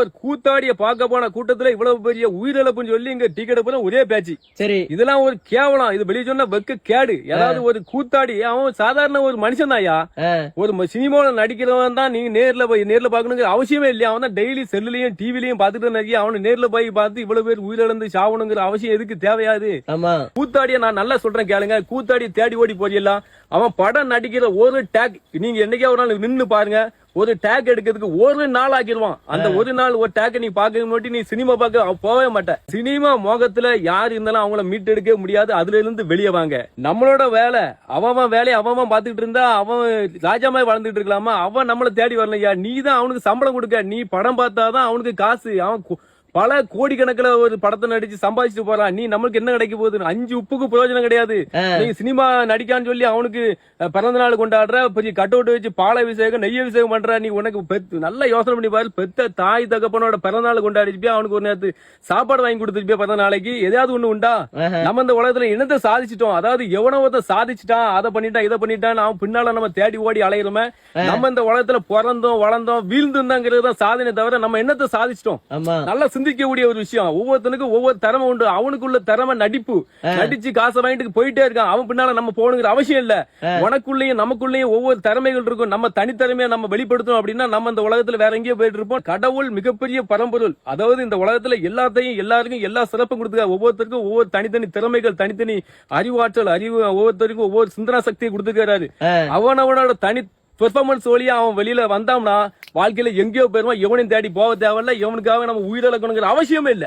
ஒரு கூத்தாடிய பார்க்க போன கூட்டத்துல இவ்வளவு பெரிய உயிரிழப்புன்னு சொல்லி இங்க டிக்கெட் போல ஒரே பேச்சு. சரி. இதெல்லாம் ஒரு கேவலம். இது வெளியே சொன்னா வெக்க கேடு. ஏதாவது ஒரு கூத்தாடி அவன் சாதாரண ஒரு மனுஷன் தான்யா ஒரு சினிமாவில் நடிக்கிறவன் தான் நீங்க நேர்ல போய் நேர்ல பாக்கணுங்கிற அவசியமே இல்லையா? அவன் தான் டெய்லி செல்லுலயும் டிவிலையும் பார்த்துட்டு நிறைய அவனு நேர்ல போய் பார்த்து இவ்வளவு பேர் உயிரிழந்து சாவணுங்கிற அவசியம் எதுக்கு தேவையாது கூத்தாடிய நான் நல்லா சொல்றேன் கேளுங்க. கூத்தாடி தேடி ஓடி போறியெல்லாம் அவன் படம் நடிக்கிற ஒரு டேக் நீங்க என்னைக்கா ஒரு நாள் நின்னு பாருங்க. ஒரு டேக் எடுக்கிறதுக்கு ஒரு நாள் ஆக்கிடுவான் அந்த ஒரு நாள் ஒரு டேக் நீ பார்க்க மட்டும் நீ சினிமா பார்க்க போகவே மாட்ட. சினிமா மோகத்துல யார் இருந்தாலும் அவங்கள மீட்டெடுக்க முடியாது. அதுல இருந்து வெளியே வாங்க. நம்மளோட வேலை அவன் வேலையை அவன் பார்த்துக்கிட்டு இருந்தா அவன் ராஜா மாதிரி வளர்ந்துட்டு இருக்கலாமா? அவன் நம்மள தேடி வரலையா? நீ தான் அவனுக்கு சம்பளம் கொடுக்க. நீ படம் பார்த்தாதான் அவனுக்கு காசு. அவன் பல கோடிக்கணக்கில் ஒரு படத்தை நடிச்சு சம்பாதிச்சுட்டு போறான். நீ நம்மளுக்கு என்ன கிடைக்க போகுது? அஞ்சு உப்புக்கு பிரயோஜனம் கிடையாது. நீ சினிமா நடிக்கான்னு சொல்லி அவனுக்கு பிறந்த நாள் கொண்டாடுற பெரிய கட் அவுட் வச்சு பால அபிஷேகம் நெய் அபிஷேகம் பண்ற நீ உனக்கு பெத் நல்ல யோசனை பண்ணி பாரு. பெத்த தாய் தகப்பனோட பிறந்த நாள் கொண்டாடிச்சிப்பியா? அவனுக்கு ஒரு நேரத்து சாப்பாடு வாங்கி கொடுத்துருப்பியா பிறந்த நாளைக்கு? எதையாவது ஒண்ணு உண்டா. நம்ம இந்த உலகத்துல என்னத்தை சாதிச்சிட்டோம். அதாவது எவனோ ஒருத்தன் சாதிச்சிட்டான் அதை பண்ணிட்டான் இதை பண்ணிட்டான் அவன் பின்னால நம்ம தேடி ஓடி அலையிறோமே. நம்ம இந்த உலகத்துல பிறந்தோம் வளர்ந்தோம் வீழ்ந்துங்கிறது தான் சாதனை தவிர நம்ம என்னத்தை சாதிச்சிட்டோம். நல்லா சிந்திக்கக்கூடிய ஒரு விஷயம். ஒவ்வொருத்தனுக்கும் ஒவ்வொரு திறமை உண்டு. அவனுக்குள்ள திறமை நடிப்பு. நடிச்சு காசை வாங்கிட்டு போயிட்டே இருக்கான். அவன் பின்னால நம்ம போகணுங்கிற அவசியம் இல்ல. உனக்குள்ளேயும் நமக்குள்ளேயும் ஒவ்வொரு திறமைகள் இருக்கும். நம்ம தனித்திறமையை நம்ம வெளிப்படுத்தணும் அப்படின்னா நம்ம இந்த உலகத்துல வேற எங்கேயோ போயிட்டு இருப்போம். கடவுள் மிகப்பெரிய பரம்பொருள். அதாவது இந்த உலகத்துல எல்லாத்தையும் எல்லாருக்கும் எல்லா சிறப்பும் கொடுத்துருக்காரு. ஒவ்வொருத்தருக்கும் ஒவ்வொரு தனித்தனி திறமைகள் தனித்தனி அறிவாற்றல் அறிவு ஒவ்வொருத்தருக்கும் ஒவ்வொரு சிந்தனா சக்தியை கொடுத்துருக்காரு அவனவனோட தனி பெர்ஃபார்மன்ஸ் வழியாக அவன் வெளியில் வந்தான்னா வாழ்க்கையில் எங்கேயோ போயிருவான். எவனையும் தேடி போக தேவையில்ல. எவனுக்காக நம்ம உயிரிழக்கணுங்கிற அவசியமே இல்லை.